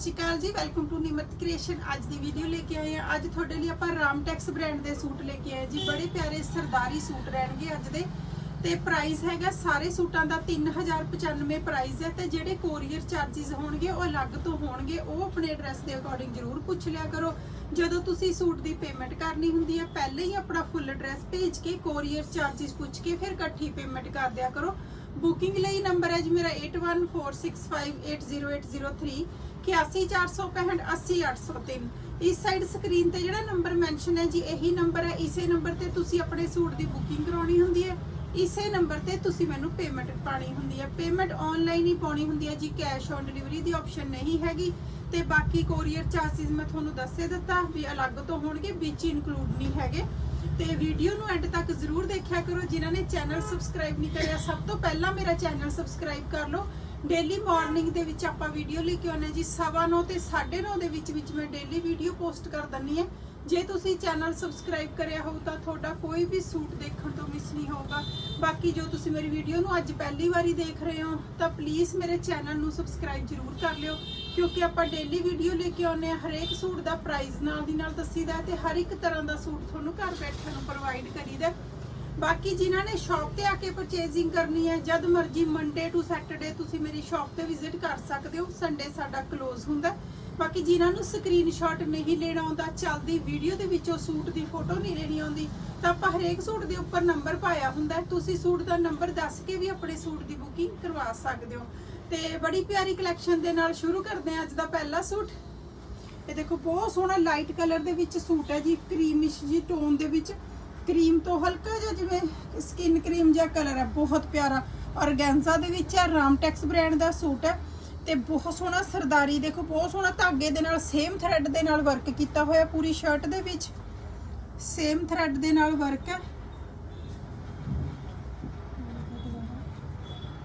ਸ਼੍ਰੀ ਅਕਾਲ ਜੀ welcome to Nimrat creation ਅੱਜ ਦੀ video ਲੈ ਕੇ ਆਏ ਆ ਅੱਜ ਤੁਹਾਡੇ ਲਈ ਆਪਾਂ ਰਾਮਟੈਕਸ ਬ੍ਰਾਂਡ ਦੇ ਸੂਟ ਲੈ ਕੇ ਆਏ ਜੀ। ਬੜੇ ਪਿਆਰੇ ਸਰਦਾਰੀ ਸੂਟ ਰਹਿਣਗੇ ਅੱਜ ਦੇ। ਤੇ ਪ੍ਰਾਈਸ ਹੈਗਾ, ਸਾਰੇ ਸੂਟਾਂ ਦਾ 3095 ਪ੍ਰਾਈਸ ਹੈ ਤੇ ਜਿਹੜੇ ਕੋਰੀਅਰ ਚਾਰजेस ਹੋਣਗੇ, ਉਹ ਅਲੱਗ ਤੋਂ ਹੋਣਗੇ। ਉਹ ਆਪਣੇ ਐਡਰੈਸ ਦੇ ਅਕੋਰਡਿੰਗ ਜ਼ਰੂਰ ਪੁੱਛ ਲਿਆ ਕਰੋ। ਜਦੋਂ ਤੁਸੀਂ ਸੂਟ ਦੀ ਪੇਮੈਂਟ ਕਰਨੀ ਹੁੰਦੀ ਹੈ, ਪਹਿਲੇ ਹੀ ਆਪਣਾ ਫੁੱਲ ਐਡਰੈਸ ਭੇਜ ਕੇ ਕੋਰੀਅਰ ਚਾਰजेस ਪੁੱਛ ਕੇ ਫਿਰ ਇਕੱਠੀ ਪੇਮੈਂਟ ਕਰ ਦਿਆ ਕਰੋ। ਬੁਕਿੰਗ ਲਈ ਨੰਬਰ ਹੈ ਜੀ ਮੇਰਾ 8146580803 8146580803 ਇਸ ਸਾਈਡ ਸਕਰੀਨ ਤੇ ਜਿਹੜਾ ਨੰਬਰ ਮੈਂਸ਼ਨ ਹੈ ਜੀ, ਇਹੀ ਨੰਬਰ ਹੈ। ਇਸੇ ਨੰਬਰ ਤੇ ਤੁਸੀਂ ਆਪਣੇ ਸੂਟ ਦੀ ਬੁਕਿੰਗ ਕਰਾਉਣੀ ਹੁੰਦੀ ਹੈ। ਇਸੇ ਨੰਬਰ ਤੇ ਤੁਸੀਂ ਮੈਨੂੰ ਪੇਮੈਂਟ ਪਾਣੀ ਹੁੰਦੀ ਹੈ। ਪੇਮੈਂਟ ਆਨਲਾਈਨ ਹੀ ਪਾਉਣੀ ਹੁੰਦੀ ਹੈ ਜੀ। ਕੈਸ਼ ਔਨ ਡਿਲੀਵਰੀ ਦੀ ਆਪਸ਼ਨ ਨਹੀਂ ਹੈਗੀ। ਤੇ ਬਾਕੀ ਕੋਰੀਅਰ ਚਾਰजेस ਮੈਂ ਤੁਹਾਨੂੰ ਦੱਸੇ ਦਿੱਤਾ ਵੀ ਅਲੱਗ ਤੋਂ ਹੋਣਗੇ, ਵਿੱਚ ਇਨਕਲੂਡ ਨਹੀਂ ਹੈਗੇ। ਤੇ ਵੀਡੀਓ ਨੂੰ ਐਂਡ ਤੱਕ ਜ਼ਰੂਰ ਦੇਖਿਆ ਕਰੋ। ਜਿਨ੍ਹਾਂ ਨੇ ਚੈਨਲ ਸਬਸਕ੍ਰਾਈਬ ਨਹੀਂ ਕਰਿਆ, ਸਭ ਤੋਂ ਪਹਿਲਾਂ ਮੇਰਾ ਚੈਨਲ ਸਬਸਕ੍ਰਾਈਬ ਕਰ ਲਓ। ਡੇਲੀ ਮਾਰਨਿੰਗ ਦੇ ਵਿੱਚ ਆਪਾਂ ਵੀਡੀਓ ਲੈ ਕੇ ਆਉਂਦੇ ਹਾਂ ਜੀ 9:30 ਤੇ 9:30 ਦੇ ਵਿੱਚ ਵਿੱਚ ਮੈਂ ਡੇਲੀ ਵੀਡੀਓ ਪੋਸਟ ਕਰ ਦਿੰਨੀ ਹੈ। ਜੇ ਤੁਸੀਂ ਚੈਨਲ ਸਬਸਕ੍ਰਾਈਬ ਕਰਿਆ ਹੋਊ ਤਾਂ ਤੁਹਾਡਾ ਕੋਈ ਵੀ ਸੂਟ ਦੇਖਣ ਤੋਂ ਮਿਸ ਨਹੀਂ ਹੋਊਗਾ। ਬਾਕੀ ਜੋ ਤੁਸੀਂ ਮੇਰੀ ਵੀਡੀਓ ਨੂੰ ਅੱਜ ਪਹਿਲੀ ਵਾਰੀ ਦੇਖ ਰਹੇ ਹੋ, ਤਾਂ ਪਲੀਜ਼ ਮੇਰੇ ਚੈਨਲ ਨੂੰ ਸਬਸਕ੍ਰਾਈਬ ਜ਼ਰੂਰ ਕਰ ਲਿਓ, ਕਿਉਂਕਿ ਆਪਾਂ ਡੇਲੀ ਵੀਡੀਓ ਲੈ ਕੇ ਆਉਂਦੇ ਆ ਹਰੇਕ ਸੂਟ ਦਾ ਪ੍ਰਾਈਸ ਨਾਲ ਦੀ ਨਾਲ ਦੱਸੀਦਾ ਹੈ ਤੇ ਹਰ ਇੱਕ ਤਰ੍ਹਾਂ ਦਾ ਸੂਟ ਤੁਹਾਨੂੰ ਘਰ ਬੈਠੇ ਨੂੰ ਪ੍ਰੋਵਾਈਡ ਕਰੀਦਾ ਬਾਕੀ ਜਿਨ੍ਹਾਂ ਨੇ ਸ਼ਾਪ ਤੇ ਆ ਕੇ ਪਰਚੇਜ਼ਿੰਗ ਕਰਨੀ ਹੈ, ਜਦ ਮਰਜ਼ੀ ਮੰਡੇ ਟੂ ਸੈਟਰਡੇ ਤੁਸੀਂ ਮੇਰੀ ਸ਼ਾਪ ਤੇ ਵਿਜ਼ਿਟ ਕਰ ਸਕਦੇ ਹੋ। ਸੰਡੇ ਸਾਡਾ ਕਲੋਜ਼ ਹੁੰਦਾ ਬਾਕੀ ਜਿਨ੍ਹਾਂ ਨੂੰ ਸਕਰੀਨਸ਼ਾਟ ਨਹੀਂ ਲੈਣਾ ਆਉਂਦਾ, ਚੱਲਦੀ ਵੀਡੀਓ ਦੇ ਵਿੱਚੋਂ ਸੂਟ ਦੀ ਫੋਟੋ ਨਹੀਂ ਲੈਣੀ ਆਉਂਦੀ, ਤਾਂ ਆਪਾਂ ਹਰੇਕ ਸੂਟ ਦੇ ਉੱਪਰ ਨੰਬਰ ਪਾਇਆ ਹੁੰਦਾ ਤੁਸੀਂ ਸੂਟ ਦਾ ਨੰਬਰ ਦੱਸ ਕੇ ਵੀ ਆਪਣੇ ਸੂਟ ਦੀ ਬੁਕਿੰਗ ਕਰਵਾ ਸਕਦੇ ਹੋ। ਤੇ ਬੜੀ ਪਿਆਰੀ ਕਲੈਕਸ਼ਨ ਦੇ ਨਾਲ ਸ਼ੁਰੂ ਕਰਦੇ ਹਾਂ ਅੱਜ ਦਾ ਪਹਿਲਾ ਸੂਟ। ਇਹ ਦੇਖੋ, ਬਹੁਤ ਸੋਹਣਾ ਲਾਈਟ ਕਲਰ ਦੇ ਵਿੱਚ ਸੂਟ ਹੈ ਜੀ ਕਰੀਮਿਸ਼ ਜੀ ਟੋਨ ਦੇ ਵਿੱਚ। ਕਰੀਮ ਤੋਂ ਹਲਕਾ ਜਿਹਾ ਜਿਵੇਂ ਸਕਿਨ ਕਰੀਮ ਜਿਹਾ ਕਲਰ ਹੈ, ਬਹੁਤ ਪਿਆਰਾ। ਔਰਗੈਂਜ਼ਾ ਦੇ ਵਿੱਚ ਹੈ, ਰਾਮਟੈਕਸ ਬ੍ਰਾਂਡ ਦਾ ਸੂਟ ਹੈ ਤੇ ਬਹੁਤ ਸੋਹਣਾ ਸਰਦਾਰੀ, ਦੇਖੋ ਬਹੁਤ ਸੋਹਣਾ ਧਾਗੇ ਦੇ ਨਾਲ ਸੇਮ ਥ੍ਰੈਡ ਦੇ ਨਾਲ ਵਰਕ ਕੀਤਾ ਹੋਇਆ, ਪੂਰੀ ਸ਼ਰਟ ਦੇ ਵਿੱਚ ਸੇਮ ਥ੍ਰੈਡ ਦੇ ਨਾਲ ਵਰਕ ਹੈ।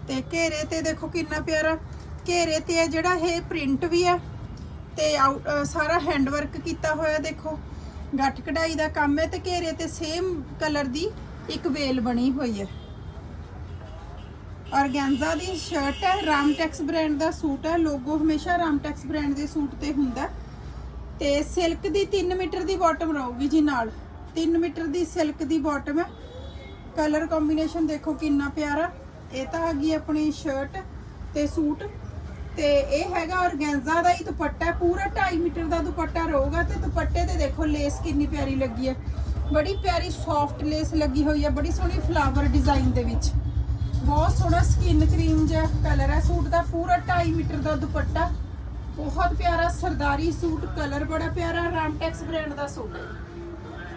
ਤੇ ਘੇਰੇ ਤੇ ਦੇਖੋ ਕਿੰਨਾ ਪਿਆਰਾ, ਘੇਰੇ ਤੇ ਹੈ ਜਿਹੜਾ ਇਹ ਪ੍ਰਿੰਟ ਵੀ ਹੈ ਤੇ ਆਊਟ- ਸਾਰਾ ਹੈਂਡ ਵਰਕ ਕੀਤਾ ਹੋਇਆ, ਦੇਖੋ। ਗੱਠ ਕਢਾਈ ਦਾ ਕੰਮ ਹੈ ਤੇ ਘੇਰੇ ਤੇ ਸੇਮ ਕਲਰ ਦੀ ਇੱਕ ਵੇਲ ਬਣੀ ਹੋਈ ਹੈ। ਔਰਗੈਂਜ਼ਾ ਦੀ ਸ਼ਰਟ ਹੈ ਰਾਮਟੈਕਸ ਬ੍ਰਾਂਡ ਦਾ ਸੂਟ ਹੈ, ਲੋਗੋ ਹਮੇਸ਼ਾ ਰਾਮਟੈਕਸ ਬ੍ਰਾਂਡ ਦੇ ਸੂਟ ਤੇ ਹੁੰਦਾ ਹੈ। ਤੇ ਸਿਲਕ ਦੀ 3 ਮੀਟਰ ਦੀ ਬਾਟਮ ਰਹੂਗੀ ਜੀ ਨਾਲ। 3 ਮੀਟਰ ਦੀ ਸਿਲਕ ਦੀ ਬਾਟਮ ਹੈ। ਕਲਰ ਕੰਬੀਨੇਸ਼ਨ ਦੇਖੋ ਕਿੰਨਾ ਪਿਆਰਾ। ਇਹ ਤਾਂ ਹੈਗੀ ਆਪਣੀ ਸ਼ਰਟ ਤੇ ਸੂਟ। ਤੇ ਇਹ ਹੈਗਾ ਔਰਗੈਂਜ਼ਾ ਦਾ ਹੀ ਦੁਪੱਟਾ ਪੂਰਾ 2.5 ਮੀਟਰ ਦਾ ਦੁਪੱਟਾ ਰਹੂਗਾ ਤੇ ਦੁਪੱਟੇ ਤੇ ਦੇਖੋ ਲੇਸ ਕਿੰਨੀ ਪਿਆਰੀ ਲੱਗੀ ਹੈ। ਬੜੀ ਪਿਆਰੀ ਸੌਫਟ ਲੇਸ ਲੱਗੀ ਹੋਈ ਹੈ। ਬੜੀ ਸੋਹਣੀ ਫਲਾਵਰ ਡਿਜ਼ਾਈਨ ਦੇ ਵਿੱਚ। ਬਹੁਤ ਸੋਹਣਾ ਸਕਿਨ ਕਰੀਮ ਜਿਹਾ ਕਲਰ ਹੈ। ਸੂਟ ਦਾ ਪੂਰਾ 2.5 ਮੀਟਰ ਦਾ ਦੁਪੱਟਾ। ਬਹੁਤ ਪਿਆਰਾ ਸਰਦਾਰੀ ਸੂਟ ਕਲਰ ਬੜਾ ਪਿਆਰਾ ਰਾਮਟੈਕਸ ਬ੍ਰਾਂਡ ਦਾ ਸੂਟ ਹੈ।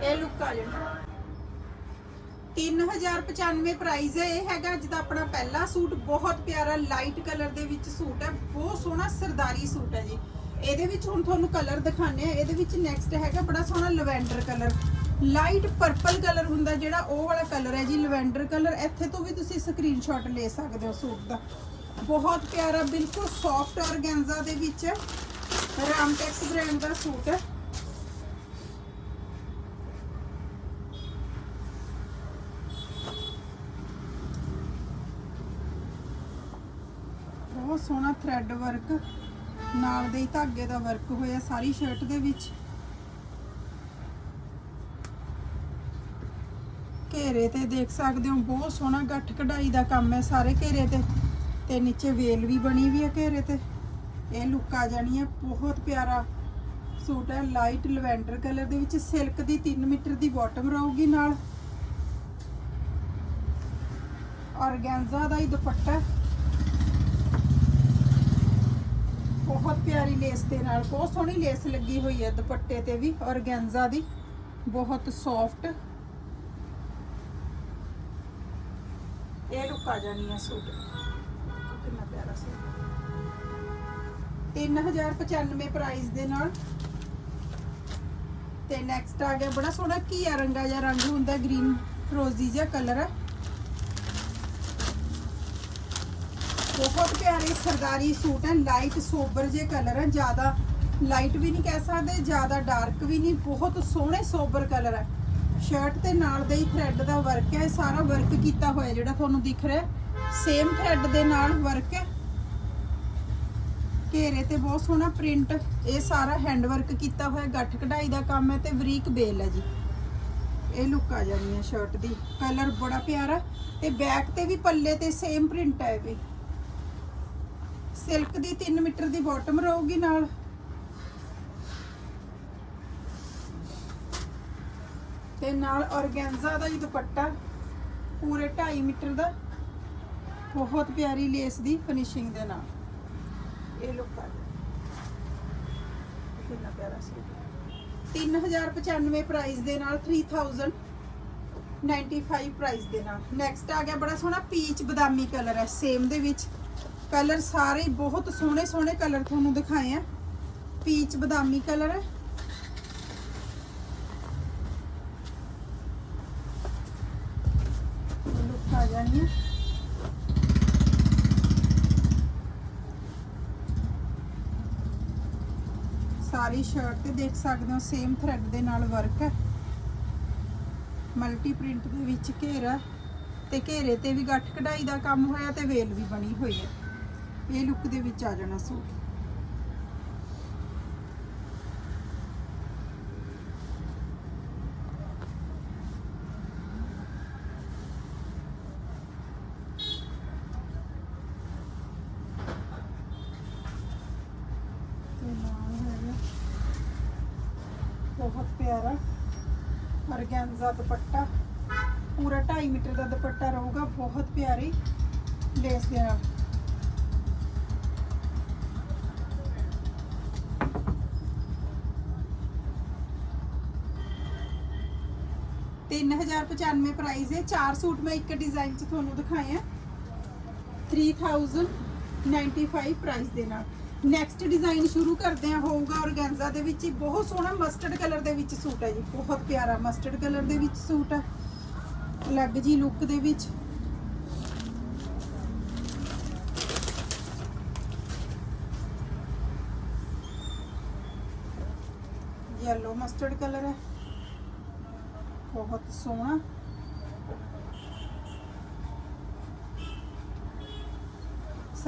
ਇਹ ਲੁੱਕ ਆ ਜਾਂਦਾ 3095 ਪ੍ਰਾਈਸ ਹੈ। ਇਹ ਹੈਗਾ ਅੱਜ ਦਾ ਆਪਣਾ ਪਹਿਲਾ ਸੂਟ। ਬਹੁਤ ਪਿਆਰਾ ਲਾਈਟ ਕਲਰ ਦੇ ਵਿੱਚ ਸੂਟ ਹੈ। ਬਹੁਤ ਸੋਹਣਾ ਸਰਦਾਰੀ ਸੂਟ ਹੈ ਜੀ। ਇਹਦੇ ਵਿੱਚ ਹੁਣ ਤੁਹਾਨੂੰ ਕਲਰ ਦਿਖਾਣੇ ਆ ਇਹਦੇ ਵਿੱਚ ਨੈਕਸਟ ਹੈਗਾ ਬੜਾ ਸੋਹਣਾ lavender colour light purple colour ਹੁੰਦਾ ਜਿਹੜਾ, ਉਹ ਵਾਲਾ ਕਲਰ ਹੈ ਜੀ, ਲਵੈਂਡਰ ਕਲਰ ਇੱਥੇ ਤੋਂ ਵੀ ਤੁਸੀਂ ਸਕਰੀਨਸ਼ਾਟ ਲੈ ਸਕਦੇ ਹੋ ਸੂਟ ਦਾ। ਬਹੁਤ ਪਿਆਰਾ, ਬਿਲਕੁਲ ਸੌਫਟ ਔਰਗੈਂਜ਼ਾ ਦੇ ਵਿੱਚ ਰਾਮਟੈਕਸ ਬ੍ਰਾਂਡ ਦਾ ਸੂਟ ਹੈ। ਬਹੁਤ ਸੋਹਣਾ ਥ੍ਰੈਡ ਵਰਕ ਨਾਲ ਦੇ ਧਾਗੇ ਦਾ ਵਰਕ ਹੋਇਆ ਸਾਰੀ ਸ਼ਰਟ ਦੇ ਵਿੱਚ। ਘੇਰੇ ਤੇ ਦੇਖ ਸਕਦੇ ਹੋ, ਬਹੁਤ ਸੋਹਣਾ ਗੱਠ ਕਢਾਈ ਦਾ ਕੰਮ ਹੈ ਸਾਰੇ ਘੇਰੇ ਤੇ। ਤੇ ਨੀਚੇ ਵੇਲ ਵੀ ਬਣੀ ਵੀ ਹੈ ਘੇਰੇ ਤੇ। ਇਹ ਲੁੱਕ ਆ ਜਾਣੀ ਹੈ, ਬਹੁਤ ਪਿਆਰਾ ਸੂਟ ਹੈ। ਲਾਈਟ ਲਵੈਂਡਰ ਕਲਰ ਦੇ ਵਿੱਚ ਸਿਲਕ ਦੀ 3 ਮੀਟਰ ਦੀ ਬਾਟਮ ਰਹੂਗੀ ਨਾਲ। ਔਰਗੈਂਜ਼ਾ ਦਾ ਹੀ ਦੁਪੱਟਾ ਬਹੁਤ ਪਿਆਰੀ ਲੇਸ ਦੇ ਨਾਲ, ਬਹੁਤ ਸੋਹਣੀ ਲੇਸ ਲੱਗੀ ਹੋਈ ਹੈ ਦੁਪੱਟੇ ਤੇ ਵੀ ਔਰਗੈਂਜ਼ਾ ਦੀ। ਬਹੁਤ ਸੌਫਟ ਇਹ ਲੁੱਕ ਆ ਜਾਣੀ ਹੈ ਸੂਟ। ਕਿੰਨਾ ਪਿਆਰਾ ਸੂਟ। 3095 ਪ੍ਰਾਈਸ ਦੇ ਨਾਲ। ਤੇ ਨੈਕਸਟ ਆ ਗਿਆ, ਬੜਾ ਸੋਹਣਾ ਘੀਆ ਰੰਗਾ ਜਿਹਾ ਰੰਗ ਹੁੰਦਾ ਗ੍ਰੀਨ ਫਰੋਜ਼ੀ ਜਿਹਾ ਕਲਰ ਹੈ ਬਹੁਤ ਪਿਆਰੇ ਸਰਦਾਰੀ ਸੂਟ ਹੈ ਲਾਈਟ ਸੋਬਰ ਜੇ ਕਲਰ ਹੈ ਜ਼ਿਆਦਾ ਲਾਈਟ ਵੀ ਨਹੀਂ ਕਹਿ ਸਕਦੇ, ਜ਼ਿਆਦਾ ਡਾਰਕ ਵੀ ਨਹੀਂ, ਬਹੁਤ ਸੋਹਣੇ ਸੋਬਰ ਕਲਰ ਹੈ ਸ਼ਰਟ ਤੇ ਨਾਲ ਦਾ ਹੀ ਥ੍ਰੈਡ ਦਾ ਵਰਕ ਹੈ, ਇਹ ਸਾਰਾ ਵਰਕ ਕੀਤਾ ਹੋਇਆ ਜਿਹੜਾ ਤੁਹਾਨੂੰ ਦਿਖ ਰਿਹਾ ਸੇਮ ਥ੍ਰੈਡ ਦੇ ਨਾਲ ਵਰਕ ਹੈ। ਘੇਰੇ ਤੇ ਬਹੁਤ ਸੋਹਣਾ ਪ੍ਰਿੰਟ ਇਹ ਸਾਰਾ ਹੈਂਡ ਵਰਕ ਕੀਤਾ ਹੋਇਆ, ਗੱਠ ਕਢਾਈ ਦਾ ਕੰਮ ਹੈ ਤੇ ਬਰੀਕ ਬੇਲ ਹੈ ਜੀ। ਇਹ ਲੁੱਕ ਆ ਜਾਣੀ ਹੈ ਸ਼ਰਟ ਦੀ ਕਲਰ ਬੜਾ ਪਿਆਰਾ ਤੇ ਬੈਕ ਤੇ ਵੀ ਪੱਲੇ ਤੇ ਸੇਮ ਪ੍ਰਿੰਟ ਹੈ ਵੀ। ਸਿਲਕ ਦੀ 3 ਮੀਟਰ ਦੀ ਬਾਟਮ ਰਹੂਗੀ ਨਾਲ। ਤੇ ਨਾਲ ਔਰਗੈਂਜ਼ਾ ਦਾ ਹੀ ਦੁਪੱਟਾ, ਪੂਰੇ 2.5 ਮੀਟਰ ਦਾ, ਬਹੁਤ ਪਿਆਰੀ ਲੇਸ ਦੀ ਫਿਨਿਸ਼ਿੰਗ ਦੇ ਨਾਲ। ਇਹ ਲੁੱਕ ਆ ਗਿਆ ਕਿੰਨਾ ਪਿਆਰਾ ਸੂਟ 3095 ਪ੍ਰਾਈਸ ਦੇ ਨਾਲ 3095 ਪ੍ਰਾਈਸ ਦੇ ਨਾਲ। ਨੈਕਸਟ ਆ ਗਿਆ ਬੜਾ ਸੋਹਣਾ ਪੀਚ ਬਦਾਮੀ ਕਲਰ ਹੈ। ਸੇਮ ਦੇ ਵਿੱਚ ਕਲਰ ਸਾਰੇ ਬਹੁਤ ਸੋਹਣੇ ਸੋਹਣੇ ਕਲਰ ਤੁਹਾਨੂੰ ਦਿਖਾਏ ਆ। ਪੀਚ ਬਦਾਮੀ ਕਲਰ ਹੈ ਲੁੱਕ ਆ ਜਾਣੀ ਹੈ ਸਾਰੀ ਸ਼ਰਟ ਤੇ ਦੇਖ ਸਕਦੇ ਹੋ ਸੇਮ ਥ੍ਰੈਡ ਦੇ ਨਾਲ ਵਰਕ ਹੈ। ਮਲਟੀ ਪ੍ਰਿੰਟ ਦੇ ਵਿੱਚ ਘੇਰਾ ਤੇ ਘੇਰੇ ਤੇ ਵੀ ਗੱਠ ਕਢਾਈ ਦਾ ਕੰਮ ਹੋਇਆ ਤੇ ਵੇਲ ਵੀ ਬਣੀ ਹੋਈ ਹੈ। ਇਹ ਲੁੱਕ ਦੇ ਵਿੱਚ ਆ ਜਾਣਾ ਸੂਟ। 11 ਅਰਗੈਂਜ਼ਾ ਦੁਪੱਟਾ। ਪੂਰਾ 2.5 ਮੀਟਰ ਦਾ ਦੁਪੱਟਾ ਰਹੂਗਾ, ਬਹੁਤ ਪਿਆਰੀ ਲੇਸ ਦੇ ਨਾਲ। ਤਿੰਨ ਹਜ਼ਾਰ ਪਚਾਨਵੇਂ ਪ੍ਰਾਈਜ਼ ਹੈ। ਚਾਰ ਸੂਟ ਮੈਂ ਇੱਕ ਡਿਜ਼ਾਈਨ ਚ ਤੁਹਾਨੂੰ ਦਿਖਾਏ ਆ। 3095 ਪ੍ਰਾਈਜ਼ ਦੇ ਨਾਲ। ਨੈਕਸਟ ਡਿਜ਼ਾਈਨ ਸ਼ੁਰੂ ਕਰਦੇ ਆ ਹੋਊਗਾ ਔਰਗੈਂਜ਼ਾ ਦੇ ਵਿੱਚ ਬਹੁਤ ਸੋਹਣਾ ਮਸਟਰਡ ਕਲਰ ਦੇ ਵਿੱਚ ਸੂਟ ਹੈ ਜੀ, ਬਹੁਤ ਪਿਆਰਾ ਮਸਟਰਡ ਕਲਰ ਦੇ ਵਿੱਚ ਸੂਟ ਹੈ। ਅਲੱਗ ਜੀ ਲੁੱਕ ਦੇ ਵਿੱਚ। ਯੈਲੋ ਮਸਟਰਡ ਕਲਰ ਹੈ। ਬਹੁਤ ਸੋਹਣਾ।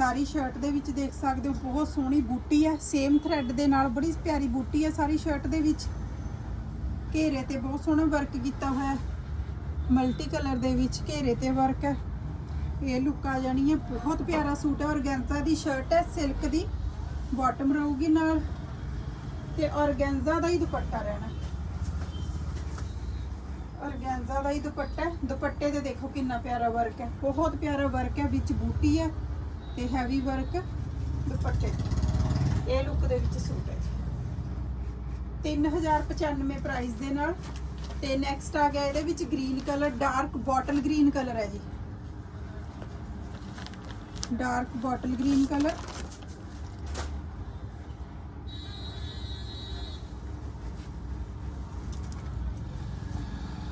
ਸਾਰੀ ਸ਼ਰਟ ਦੇ ਵਿੱਚ ਦੇਖ ਸਕਦੇ ਹੋ, ਬਹੁਤ ਸੋਹਣੀ ਬੂਟੀ ਹੈ ਸੇਮ ਥ੍ਰੈਡ ਦੇ ਨਾਲ ਬੜੀ ਪਿਆਰੀ ਬੂਟੀ ਹੈ ਸਾਰੀ ਸ਼ਰਟ ਦੇ ਵਿੱਚ। ਘੇਰੇ ਤੇ ਬਹੁਤ ਸੋਹਣਾ ਵਰਕ ਕੀਤਾ ਹੋਇਆ ਮਲਟੀ ਕਲਰ ਦੇ ਵਿੱਚ ਘੇਰੇ ਤੇ ਵਰਕ ਹੈ। ਇਹ ਲੁੱਕ ਆ ਜਾਣੀ ਹੈ, ਬਹੁਤ ਪਿਆਰਾ ਸੂਟ ਹੈ। ਔਰਗੈਂਜ਼ਾ ਦੀ ਸ਼ਰਟ ਹੈ ਸਿਲਕ ਦੀ। ਬਾਟਮ ਰਹੂਗੀ ਨਾਲ ਤੇ ਔਰਗੈਂਜ਼ਾ ਦਾ ਹੀ ਦੁਪੱਟਾ ਰਹਿਣਾ ਔਰਗੈਂਜ਼ਾ ਦਾ ਹੀ ਦੁਪੱਟਾ ਦੁਪੱਟੇ ਤੇ ਦੇਖੋ ਕਿੰਨਾ ਪਿਆਰਾ ਵਰਕ ਹੈ। ਬਹੁਤ ਪਿਆਰਾ ਵਰਕ ਹੈ, ਵਿੱਚ ਬੂਟੀ ਹੈ। ਤੇ ਹੈਵੀ ਵਰਕ ਦੁਪੱਟੇ। ਇਹ ਲੁੱਕ ਦੇ ਵਿੱਚ ਸੂਟ ਹੈ ਜੀ। 3095 ਪ੍ਰਾਈਸ ਦੇ ਨਾਲ ਤੇ ਨੈਕਸਟ ਆ ਗਿਆ ਇਹਦੇ ਵਿੱਚ green colour dark bottle green colour ਹੈ ਜੀ। ਡਾਰਕ ਬੋਟਲ ਗ੍ਰੀਨ ਕਲਰ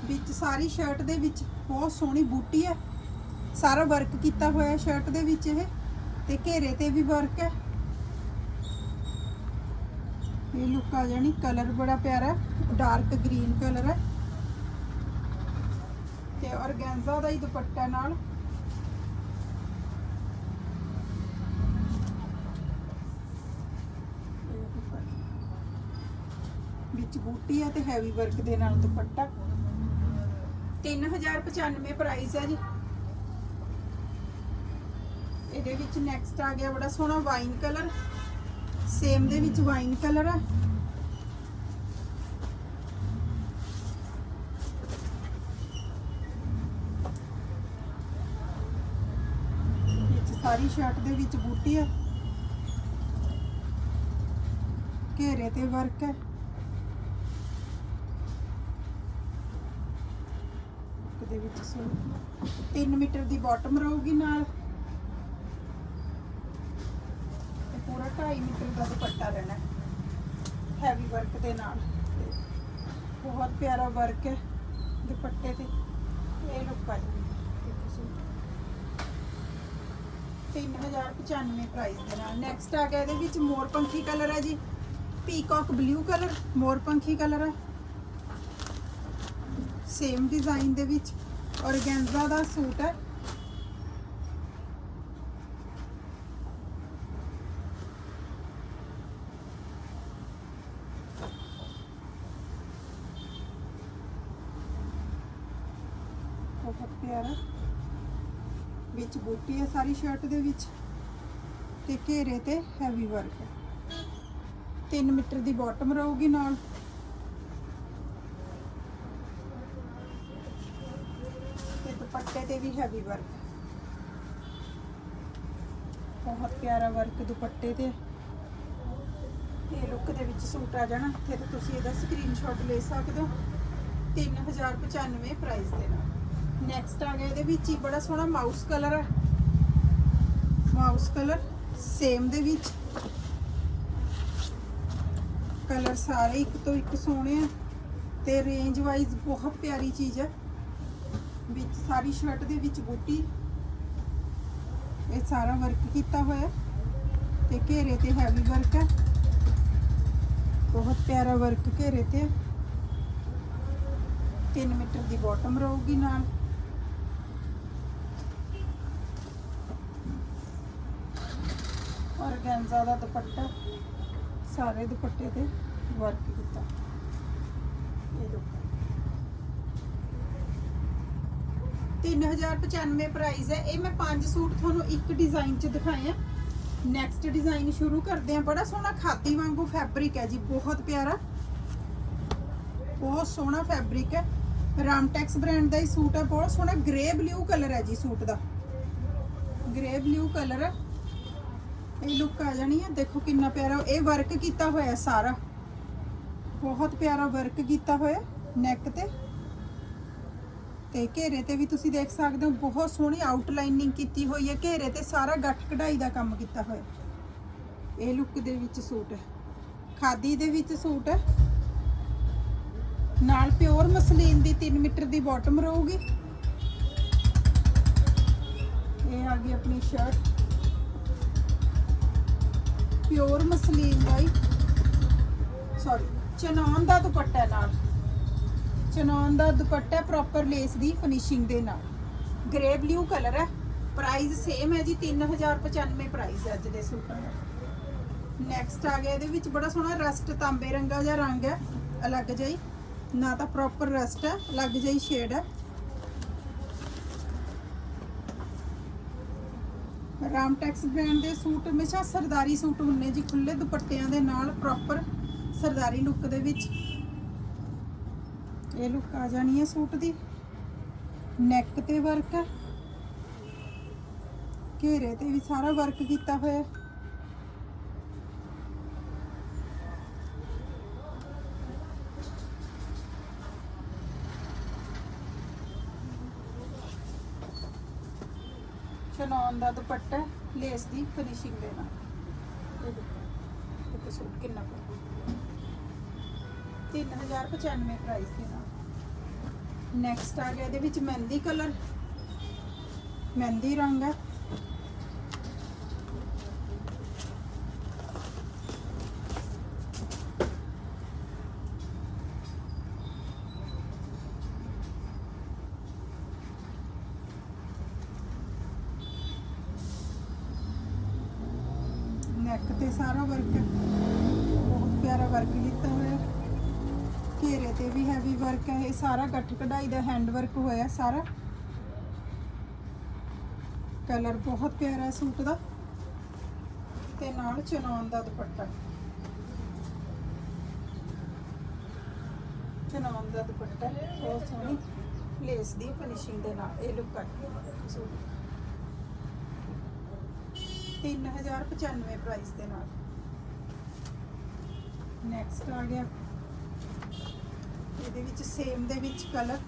ਵਿੱਚ ਸਾਰੀ ਸ਼ਰਟ ਦੇ ਵਿੱਚ ਬਹੁਤ ਸੋਹਣੀ ਬੂਟੀ ਹੈ। ਸਾਰਾ ਵਰਕ ਕੀਤਾ ਹੋਇਆ ਸ਼ਰਟ ਦੇ ਵਿੱਚ ਇਹ। ਤੇ ਘੇਰੇ ਤੇ ਵੀ ਵਰਕ ਹੈ। ਇਹ ਲੁੱਕ ਆ ਜਾਣੀ ਕਲਰ ਬੜਾ ਪਿਆਰਾ ਡਾਰਕ ਗ੍ਰੀਨ ਕਲਰ ਹੈ। ਤੇ ਔਰਗੈਂਜ਼ਾ ਦਾ ਹੀ ਦੁਪੱਟਾ ਨਾਲ। ਵਿੱਚ ਬੂਟੀ ਹੈ ਤੇ ਹੈਵੀ ਵਰਕ ਦੇ ਨਾਲ ਦੁਪੱਟਾ। 3095 ਪ੍ਰਾਈਸ ਹੈ ਜੀ। ਇਹਦੇ ਵਿੱਚ ਨੈਕਸਟ ਆ ਗਿਆ ਬੜਾ ਸੋਹਣਾ ਵਾਈਨ ਕਲਰ ਸੇਮ ਦੇ ਵਿੱਚ ਵਾਈਨ ਕਲਰ ਹੈ ਸਾਰੀ ਸ਼ਰਟ ਦੇ ਵਿੱਚ ਬੂਟੀ ਹੈ ਘੇਰੇ ਤੇ ਵਰਕ ਹੈ ਦੇ ਵਿੱਚ ਸੂਟ। 3 ਮੀਟਰ ਦੀ ਬਾਟਮ ਰਹੂਗੀ ਨਾਲ ਤੇ ਪੂਰਾ 2.5 ਮੀਟਰ ਦਾ ਦੁਪੱਟਾ ਰਹਿਣਾ ਹੈਵੀ ਵਰਕ ਦੇ ਨਾਲ। ਬਹੁਤ ਪਿਆਰਾ ਵਰਕ ਹੈ ਦੁਪੱਟੇ ਤੇ ਇਹ ਲੁੱਕ ਆ ਜੀ 3095 ਪ੍ਰਾਈਸ ਦੇ ਨਾਲ। ਨੈਕਸਟ ਆ ਗਿਆ ਇਹਦੇ ਵਿੱਚ ਮੋਰ ਪੰਖੀ ਕਲਰ ਹੈ ਜੀ। ਪੀਕਾਕ ਬਲੂ ਕਲਰ ਮੋਰ ਪੰਖੀ ਕਲਰ ਹੈ। ਸੇਮ ਡਿਜ਼ਾਈਨ ਦੇ ਵਿੱਚ ਔਰਗੈਂਜ਼ਾ ਦਾ ਸੂਟ ਹੈ ਬਹੁਤ ਪਿਆਰਾ ਵਿੱਚ ਬੂਟੀ ਹੈ ਸਾਰੀ ਸ਼ਰਟ ਦੇ ਵਿੱਚ ਤੇ ਘੇਰੇ ਤੇ ਹੈਵੀ ਵਰਕ ਹੈ। 3 ਮੀਟਰ ਦੀ ਬਾਟਮ ਰਹੂਗੀ ਨਾਲ। ਤੇ ਦੁਪੱਟੇ ਤੇ ਵੀ ਹੈਵੀ ਵਰਕ ਬਹੁਤ ਪਿਆਰਾ ਵਰਕ ਦੁਪੱਟੇ ਤੇ। ਇਹ ਲੁੱਕ ਦੇ ਵਿੱਚ ਸੂਟ ਆ ਜਾਣਾ। ਇੱਥੇ ਤੇ ਤੁਸੀਂ ਇਹਦਾ ਸਕਰੀਨਸ਼ਾਟ ਲੈ ਸਕਦੇ ਹੋ। 3095 ਪ੍ਰਾਈਸ ਦੇ ਨਾਲ ਨੈਕਸਟ ਆ ਗਿਆ ਇਹਦੇ ਵਿੱਚ ਹੀ, ਬੜਾ ਸੋਹਣਾ ਮਾਊਸ ਕਲਰ ਹੈ ਮਾਊਸ ਕਲਰ ਸੇਮ ਦੇ ਵਿੱਚ। ਕਲਰ ਸਾਰੇ ਇੱਕ ਤੋਂ ਇੱਕ ਸੋਹਣੇ ਆ ਤੇ ਰੇਂਜ ਵਾਈਜ਼ ਬਹੁਤ ਪਿਆਰੀ ਚੀਜ਼ ਹੈ ਵਿੱਚ ਸਾਰੀ ਸ਼ਰਟ ਦੇ ਵਿੱਚ ਬੂਟੀ। ਇਹ ਸਾਰਾ ਵਰਕ ਕੀਤਾ ਹੋਇਆ। ਤੇ ਘੇਰੇ ਤੇ ਹੈਵੀ ਵਰਕ ਹੈ ਬਹੁਤ ਪਿਆਰਾ ਵਰਕ ਘੇਰੇ ਤੇ। 3 ਮੀਟਰ ਦੀ ਬਾਟਮ ਰਹੂਗੀ ਨਾਲ। ਔਰਗੈਂਜ਼ਾ ਦਾ ਦੁਪੱਟਾ, ਸਾਰੇ ਦੁਪੱਟੇ ਤੇ ਵਰਕ ਕੀਤਾ। ਇਹ ਦੇਖੋ 3095 ਪ੍ਰਾਈਸ ਹੈ। ਇਹ ਮੈਂ ਪੰਜ ਸੂਟ ਤੁਹਾਨੂੰ ਇੱਕ ਡਿਜ਼ਾਈਨ 'ਚ ਦਿਖਾਏ ਆ। ਨੈਕਸਟ ਡਿਜ਼ਾਈਨ ਸ਼ੁਰੂ ਕਰਦੇ ਆ ਬੜਾ ਸੋਹਣਾ ਖਾਦੀ ਵਾਂਗੂ ਫੈਬਰਿਕ ਹੈ ਜੀ। ਬਹੁਤ ਪਿਆਰਾ। ਬਹੁਤ ਸੋਹਣਾ ਫੈਬਰਿਕ ਹੈ। ਰਾਮਟੈਕਸ ਬ੍ਰਾਂਡ ਦਾ ਹੀ ਸੂਟ ਹੈ। ਬਹੁਤ ਸੋਹਣਾ ਗ੍ਰੇ ਬਲੂ ਕਲਰ ਹੈ ਜੀ ਸੂਟ ਦਾ। ਗ੍ਰੇ ਬਲੂ ਕਲਰ ਹੈ। ਇਹ ਲੁੱਕ ਆ ਜਾਣੀ ਹੈ ਦੇਖੋ ਕਿੰਨਾ ਪਿਆਰਾ ਇਹ ਵਰਕ ਕੀਤਾ ਹੋਇਆ ਸਾਰਾ। ਬਹੁਤ ਪਿਆਰਾ ਵਰਕ ਕੀਤਾ ਹੋਇਆ ਨੈਕ ਤੇ। ਤੇ ਘੇਰੇ ਤੇ ਵੀ ਤੁਸੀਂ ਦੇਖ ਸਕਦੇ ਹੋ, ਬਹੁਤ ਸੋਹਣੀ ਆਊਟਲਾਈਨਿੰਗ ਕੀਤੀ ਹੋਈ ਹੈ। ਘੇਰੇ ਤੇ ਸਾਰਾ ਗੱਠ ਕਢਾਈ ਦਾ ਕੰਮ ਕੀਤਾ ਹੋਇਆ। ਇਹ ਲੁੱਕ ਦੇ ਵਿੱਚ ਸੂਟ ਹੈ। ਖਾਦੀ ਦੇ ਵਿੱਚ ਸੂਟ ਹੈ। ਨਾਲ ਪਿਓਰ ਮਸਲੀਨ ਦੀ 3 ਮੀਟਰ ਦੀ ਬਾਟਮ ਰਹੂਗੀ। ਇਹ ਆ ਗਈ ਆਪਣੀ ਸ਼ਰਟ ਪਿਓਰ ਮਸਲੀਨ ਦਾ ਹੀ ਸੌਰੀ ਚਨੌਨ ਦਾ ਦੁਪੱਟਾ ਨਾਲ। ਚਨੌਨ ਦਾ ਦੁਪੱਟਾ ਪ੍ਰੋਪਰ ਲੇਸ ਦੀ ਫਿਨਿਸ਼ਿੰਗ ਦੇ ਨਾਲ। ਗ੍ਰੇ ਬਲੂ ਕਲਰ ਹੈ। ਪ੍ਰਾਈਸ ਸੇਮ ਹੈ ਜੀ 3095 ਪ੍ਰਾਈਸ ਹੈ ਅੱਜ ਦੇ ਸੂਟ ਦਾ। ਨੈਕਸਟ ਆ ਗਿਆ ਇਹਦੇ ਵਿੱਚ ਬੜਾ ਸੋਹਣਾ ਰਸਟ ਤਾਂਬੇ ਰੰਗਾ ਜਿਹਾ ਰੰਗ ਹੈ। ਅਲੱਗ ਜਿਹੀ ਨਾ ਤਾਂ ਪ੍ਰੋਪਰ ਰਸਟ ਹੈ, ਅਲੱਗ ਜਿਹੀ ਸ਼ੇਡ ਹੈ। ਰਾਮਟੈਕਸ ਬ੍ਰਾਂਡ ਦੇ ਸੂਟ, ਹਮੇਸ਼ਾ ਸਰਦਾਰੀ ਸੂਟ ਹੁੰਨੇ ਜੀ ਖੁੱਲੇ ਦੁਪੱਟਿਆਂ ਦੇ ਨਾਲ ਪ੍ਰੋਪਰ ਸਰਦਾਰੀ ਲੁੱਕ ਦੇ ਵਿੱਚ। ਇਹ ਲੁੱਕ ਆ ਜਾਣੀ ਹੈ ਸੂਟ ਦੀ। ਨੈਕ ਤੇ ਵਰਕ ਹੈ। ਘੇਰੇ ਤੇ ਵੀ ਸਾਰਾ ਵਰਕ ਕੀਤਾ ਹੋਇਆ ਚਨੌਨ ਦਾ ਦੁਪੱਟਾ ਲੇਸ ਦੀ ਫਿਨਿਸ਼ਿੰਗ ਦੇ ਨਾਲ। ਇਹ ਦੇਖੋ ਦੇਖੋ ਸੂਟ ਕਿੰਨਾ ਪਿਆਰਾ 3095 ਪ੍ਰਾਈਸ ਦੇ ਨਾਲ। ਨੈਕਸਟ ਆ ਗਿਆ ਇਹਦੇ ਵਿੱਚ ਮਹਿੰਦੀ ਕਲਰ ਮਹਿੰਦੀ ਰੰਗ ਹੈ। ਨੈਕ ਤੇ ਸਾਰਾ ਵਰਕ ਬਹੁਤ ਪਿਆਰਾ ਵਰਕ ਕੀਤਾ ਹੋਇਆ। ਘੇਰੇ ਤੇ ਵੀ ਹੈਵੀ ਵਰਕ ਹੈ, ਇਹ ਸਾਰਾ ਗੱਠ ਕਢਾਈ ਦਾ ਹੈਂਡ ਵਰਕ ਹੋਇਆ ਸਾਰਾ। ਕਲਰ ਬਹੁਤ ਪਿਆਰਾ ਸੂਟ ਦਾ। ਤੇ ਨਾਲ ਚਨੌਨ ਦਾ ਦੁਪੱਟਾ। ਚਨੌਨ ਦਾ ਦੁਪੱਟਾ, ਬਹੁਤ ਸੋਹਣੀ। ਲੇਸ ਦੀ ਫਿਨਿਸ਼ਿੰਗ ਦੇ ਨਾਲ, ਇਹ ਲੁੱਕ ਆ। ਸੂਟ 3095 ਪ੍ਰਾਈਸ ਦੇ ਨਾਲ। ਨੈਕਸਟ ਆ ਗਿਆ। ਇਹਦੇ ਵਿੱਚ ਸੇਮ ਦੇ ਵਿੱਚ ਕਲਰ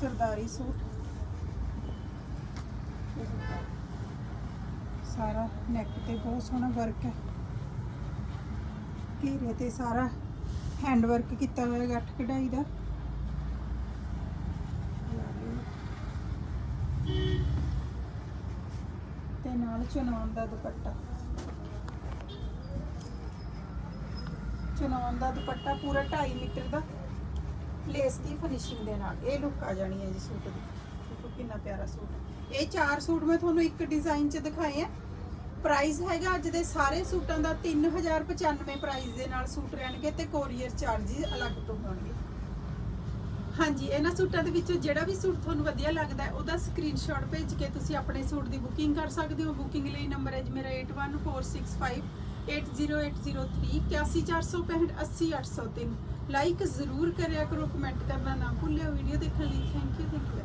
ਸਰਦਾਰੀ ਸੂਟ। ਸਾਰਾ ਨੈਕ ਤੇ ਬਹੁਤ ਸੋਹਣਾ ਵਰਕ ਹੈ। ਘੇਰੇ ਤੇ ਸਾਰਾ ਹੈਂਡ ਵਰਕ ਕੀਤਾ ਹੋਇਆ ਗੱਠ ਕਢਾਈ ਦਾ ਤੇ ਨਾਲ ਚਨੌਨ ਦਾ ਦੁਪੱਟਾ। ਚਨੌਨ ਦਾ ਦੁਪੱਟਾ ਪੂਰਾ 2.5 ਮੀਟਰ ਦਾ। ਲੇਸ ਦੀ ਫਿਨਿਸ਼ਿੰਗ ਦੇ ਨਾਲ। ਇਹ ਲੁੱਕ ਆ ਜਾਣੀ ਹੈ ਜੀ ਸੂਟ ਦੀ। ਦੇਖੋ ਕਿੰਨਾ ਪਿਆਰਾ ਸੂਟ ਇਹ ਚਾਰ ਸੂਟ ਮੈਂ ਤੁਹਾਨੂੰ ਇੱਕ ਡਿਜ਼ਾਈਨ 'ਚ ਦਿਖਾਏ ਆ ਪ੍ਰਾਈਸ ਹੈਗਾ ਅੱਜ ਦੇ ਸਾਰੇ ਸੂਟਾਂ ਦਾ 3095 ਪ੍ਰਾਈਸ ਦੇ ਨਾਲ ਸੂਟ ਰਹਿਣਗੇ ਤੇ ਕੋਰੀਅਰ ਚਾਰजेस ਅਲੱਗ ਤੋਂ ਹੋਣਗੇ। ਹਾਂਜੀ, ਇਹਨਾਂ ਸੂਟਾਂ ਦੇ ਵਿੱਚੋਂ ਜਿਹੜਾ ਵੀ ਸੂਟ ਤੁਹਾਨੂੰ ਵਧੀਆ ਲੱਗਦਾ ਹੈ, ਉਹਦਾ ਸਕਰੀਨਸ਼ਾਟ ਭੇਜ ਕੇ ਤੁਸੀਂ ਆਪਣੇ ਸੂਟ ਦੀ ਬੁਕਿੰਗ ਕਰ ਸਕਦੇ ਹੋ। ਬੁਕਿੰਗ ਲਈ ਨੰਬਰ ਹੈ ਜੀ ਮੇਰਾ 8146580803 81465 ਲਾਈਕ ਜ਼ਰੂਰ ਕਰਿਆ ਕਰੋ ਕਮੈਂਟ ਕਰਨਾ ਨਾ ਭੁੱਲਿਓ। ਵੀਡੀਓ ਦੇਖਣ ਲਈ ਥੈਂਕ ਯੂ ਥੈਂਕ ਯੂ